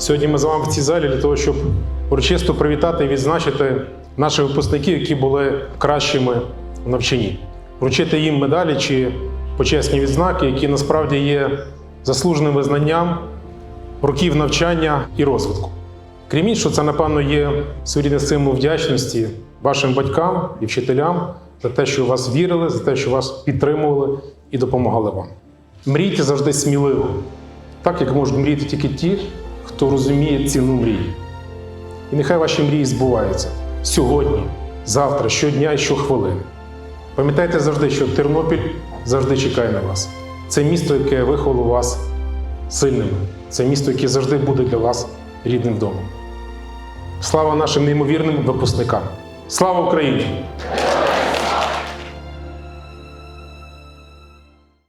Сьогодні ми з вами в цій залі для того, щоб урочисто привітати і відзначити наших випускників, які були кращими в навчанні, вручити їм медалі чи почесні відзнаки, які насправді є заслуженим визнанням років навчання і розвитку. Крім іншого, це, напевно, є своєрідний символ вдячності вашим батькам і вчителям за те, що вас вірили, за те, що вас підтримували і допомагали вам. Мрійте завжди сміливо, так як можуть мріяти тільки ті, хто розуміє ціну мрії. І нехай ваші мрії збуваються сьогодні, завтра, щодня і щохвилини. Пам'ятайте завжди, що Тернопіль завжди чекає на вас. Це місто, яке виховало вас сильними. Це місто, яке завжди буде для вас рідним домом. Слава нашим неймовірним випускникам! Слава Україні!